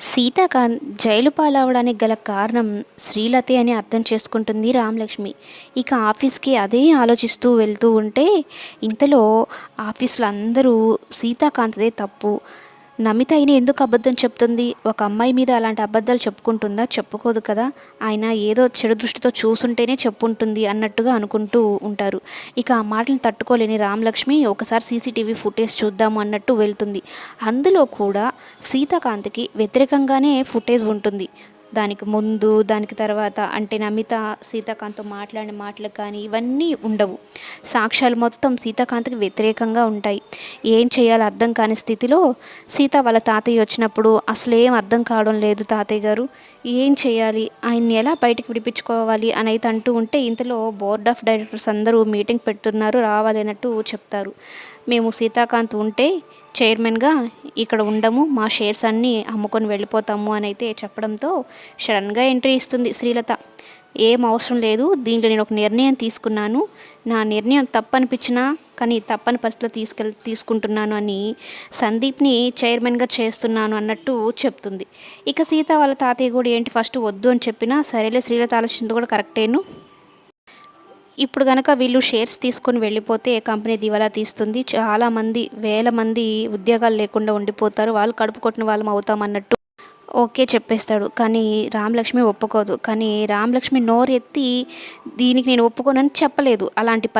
Seethakanth jail పాలవడానికి గల కారణం శ్రీలతే అని అర్థం చేసుకుంటుంది రామలక్ష్మి. ఇక ఆఫీస్కి అదే ఆలోచిస్తూ వెళ్తూ ఉంటే ఇంతలో ఆఫీసులో అందరూ సీతాకాంత్దే తప్పు. నమిత అయిన ఎందుకు అబద్ధం చెప్తుంది? ఒక అమ్మాయి మీద అలాంటి అబద్ధాలు చెప్పుకుంటుందా? చెప్పుకోదు కదా. ఆయన ఏదో చెడు దృష్టితో చూసుంటేనే చెప్పుంటుంది అన్నట్టుగా అనుకుంటూ ఉంటారు. ఇక ఆ మాటలు తట్టుకోలేని రామలక్ష్మి ఒకసారి సీసీటీవీ ఫుటేజ్ చూద్దాము అన్నట్టు వెళ్తుంది. అందులో కూడా సీతాకాంత్కి వ్యతిరేకంగానే ఫుటేజ్ ఉంటుంది. దానికి ముందు దానికి తర్వాత అంటే నమిత సీతాకాంత్తో మాట్లాడిన మాటలు కానీ ఇవన్నీ ఉండవు. సాక్ష్యాలు మొత్తం సీతాకాంత్కి వ్యతిరేకంగా ఉంటాయి. ఏం చేయాలో అర్థం కాని స్థితిలో సీత వాళ్ళ తాతయ్య వచ్చినప్పుడు అసలు ఏం అర్థం కావడం లేదు తాతయ్య గారు. ఏం చేయాలి? ఆయన్ని ఎలా బయటకు విడిపించుకోవాలి అని అయితే అంటూ ఉంటే ఇంతలో బోర్డ్ ఆఫ్ డైరెక్టర్స్ అందరూ మీటింగ్ పెడుతున్నారు రావాలి అన్నట్టు చెప్తారు. మేము సీతాకాంత్ ఉంటే చైర్మన్గా ఇక్కడ ఉండము మా షేర్స్ అన్నీ అమ్ముకొని వెళ్ళిపోతాము అని అయితే చెప్పడంతో సడన్గా ఎంట్రీ ఇస్తుంది శ్రీలత. ఏం అవసరం లేదు దీంట్లో నేను ఒక నిర్ణయం తీసుకున్నాను. నా నిర్ణయం తప్పనిపించినా కానీ తప్పని పరిస్థితులు తీసుకెళ్ తీసుకుంటున్నాను అని సందీప్ని చైర్మన్గా చేస్తున్నాను అన్నట్టు చెప్తుంది. ఇక సీత వాళ్ళ తాతయ్య కూడా ఏంటి ఫస్ట్ వద్దు అని చెప్పినా సరేలే శ్రీలత ఆలోచించింది కూడా కరెక్టేను. ఇప్పుడు కనుక వీళ్ళు షేర్స్ తీసుకొని వెళ్ళిపోతే కంపెనీ దివాలా తీస్తుంది. చాలామంది వేల మంది ఉద్యోగాలు లేకుండా ఉండిపోతారు. వాళ్ళు కడుపు కొట్టిన వాళ్ళం అవుతామన్నట్టు ఓకే చెప్పేస్తాడు. కానీ రామలక్ష్మి ఒప్పుకోదు. కానీ రామలక్ష్మి నోరు ఎత్తి దీనికి నేను ఒప్పుకోనని చెప్పలేదు. అలాంటి